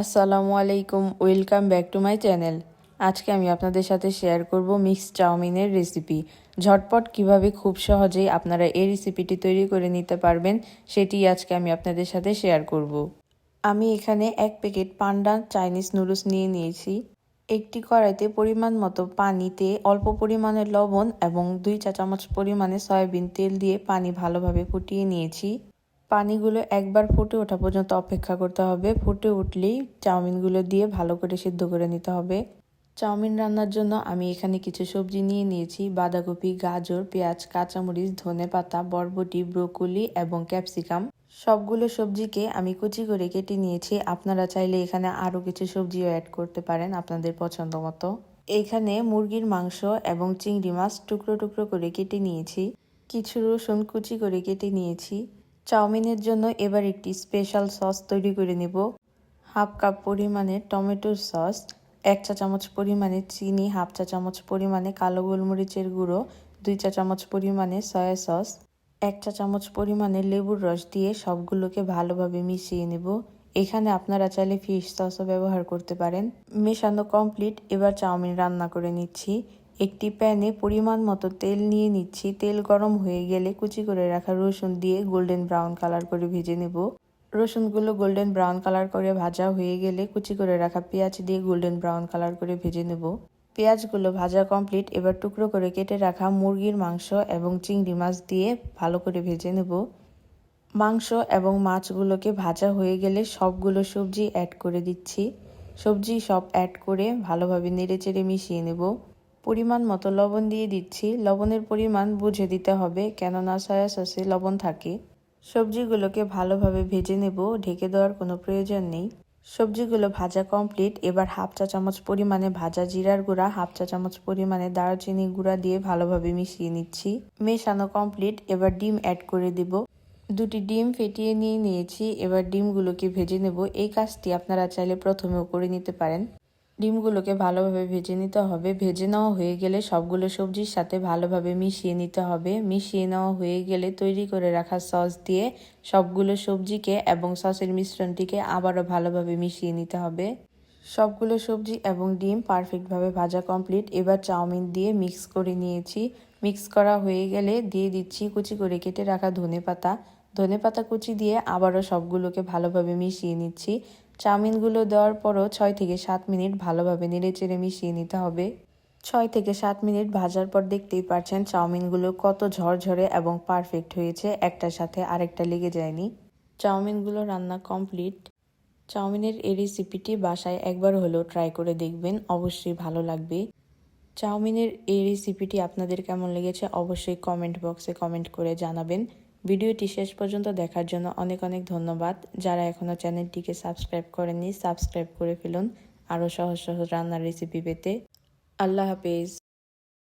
আসসালামু আলাইকুম, welcome back to my channel. আজকে আমি আপনাদের সাথে শেয়ার করব মিক্স চাউমিনের রেসিপি। ঝটপট কীভাবে খুব সহজেই আপনারা এই রেসিপিটি তৈরি করে নিতে পারবেন, সেটি আজকে আমি আপনাদের সাথে শেয়ার করব। আমি এখানে এক প্যাকেট পান্ডা চাইনিজ নুডলস নিয়ে নিয়েছি। একটি কড়াইতে পরিমাণ মতো পানিতে অল্প পরিমাণে লবণ এবং দুই চা চামচ পরিমাণে সয়াবিন তেল দিয়ে পানি ভালোভাবে ফুটিয়ে নিয়েছি। পানিগুলো একবার ফুটে ওঠা পর্যন্ত অপেক্ষা করতে হবে। ফুটে উঠলেই চাউমিনগুলো দিয়ে ভালো করে সিদ্ধ করে নিতে হবে। চাউমিন রান্নার জন্য আমি এখানে কিছু সবজি নিয়ে নিয়েছি। বাঁধাকপি, গাজর, পেঁয়াজ, কাঁচামরিচ, ধনে পাতা, বরবটি, ব্রোকলি এবং ক্যাপসিকাম। সবগুলো সবজিকে আমি কুচি করে কেটে নিয়েছি। আপনারা চাইলে এখানে আরও কিছু সবজিও অ্যাড করতে পারেন আপনাদের পছন্দ মতো। এখানে মুরগির মাংস এবং চিংড়ি মাছ টুকরো টুকরো করে কেটে নিয়েছি। কিছু রসুন কুচি করে কেটে নিয়েছি। চাউমিনের জন্য এবার একটি স্পেশাল সস তৈরি করে নেব। হাফ কাপ পরিমাণে টমেটোর সস, এক চা চামচ পরিমাণে চিনি, হাফ চা চামচ পরিমাণে কালো গোলমরিচের গুঁড়ো, দুই চা চামচ পরিমাণে সয়া সস, এক চা চামচ পরিমাণে লেবুর রস দিয়ে সবগুলোকে ভালোভাবে মিশিয়ে নেব। এখানে আপনারা চাইলে ফিশ সসও ব্যবহার করতে পারেন। মেশানো কমপ্লিট, এবার চাউমিন রান্না করে নিচ্ছি। একটি প্যানে পরিমাণ মতো তেল নিয়ে নিচ্ছি। তেল গরম হয়ে গেলে কুচি করে রাখা রসুন দিয়ে গোল্ডেন ব্রাউন কালার করে ভেজে নেব। রসুনগুলো গোল্ডেন ব্রাউন কালার করে ভাজা হয়ে গেলে কুচি করে রাখা পেঁয়াজ দিয়ে গোল্ডেন ব্রাউন কালার করে ভেজে নেব। পেঁয়াজগুলো ভাজা কমপ্লিট এবার টুকরো করে কেটে রাখা মুরগির মাংস এবং চিংড়ি মাছ দিয়ে ভালো করে ভেজে নেব। মাংস এবং মাছগুলোকে ভাজা হয়ে গেলে সবগুলো সবজি অ্যাড করে দিচ্ছি। সবজি সব অ্যাড করে ভালোভাবে নেড়েচেড়ে মিশিয়ে নেব। পরিমাণ মতো লবণ দিয়ে দিচ্ছি। লবণের পরিমাণ বুঝে দিতে হবে, কেননা সয়া সসে লবণ থাকে। সবজিগুলোকে ভালোভাবে ভেজে নেব, ঢেকে দেওয়ার কোনো প্রয়োজন নেই। সবজিগুলো ভাজা কমপ্লিট এবার হাফ চা চামচ পরিমাণে ভাজা জিরার গুঁড়া, হাফ চা চামচ পরিমাণে দারচিনি গুঁড়া দিয়ে ভালোভাবে মিশিয়ে নিচ্ছি। মেশানো কমপ্লিট এবার ডিম অ্যাড করে দেব। দুটি ডিম ফেটিয়ে নিয়ে নিয়েছি, এবার ডিমগুলোকে ভেজে নেব। এই কাজটি আপনারা চাইলে প্রথমেও করে নিতে পারেন। ডিমগুলোকে ভালোভাবে ভেজে নিতে হবে। ভেজে নেওয়া হয়ে গেলে সবগুলো সবজির সাথে ভালোভাবে মিশিয়ে নিতে হবে। মিশিয়ে নেওয়া হয়ে গেলে তৈরি করে রাখা সস দিয়ে সবগুলো সবজিকে এবং সসের মিশ্রণটিকে আবারও ভালোভাবে মিশিয়ে নিতে হবে। সবগুলো সবজি এবং ডিম পারফেক্টভাবে ভাজা কমপ্লিট। এবার চাউমিন দিয়ে মিক্স করে নিয়েছি। মিক্স করা হয়ে গেলে দিয়ে দিচ্ছি কুচি করে কেটে রাখা ধনে পাতা ধনে পাতা কুচি দিয়ে আবারও সবগুলোকে ভালোভাবে মিশিয়ে নিচ্ছি। চাউমিনগুলো দেওয়ার পরও ছয় থেকে সাত মিনিট ভালোভাবে নেড়েচেড়ে মিশিয়ে নিতে হবে। ছয় থেকে সাত মিনিট ভাজার পর দেখতেই পারছেন চাউমিনগুলো কত ঝরঝরে এবং পারফেক্ট হয়েছে, একটার সাথে আরেকটা লেগে যায়নি। চাউমিনগুলো রান্না কমপ্লিট। চাউমিনের এই রেসিপিটি বাসায় একবার হলেও ট্রাই করে দেখবেন, অবশ্যই ভালো লাগবে। চাউমিনের এই রেসিপিটি আপনাদের কেমন লেগেছে অবশ্যই কমেন্ট বক্সে কমেন্ট করে জানাবেন। ভিডিওটি শেষ পর্যন্ত দেখার জন্য অনেক অনেক ধন্যবাদ। যারা এখনও চ্যানেলটিকে সাবস্ক্রাইব করেনি সাবস্ক্রাইব করে ফেলুন। আরও সহজ সহজ রান্নার রেসিপি পেতে। আল্লাহ হাফেজ।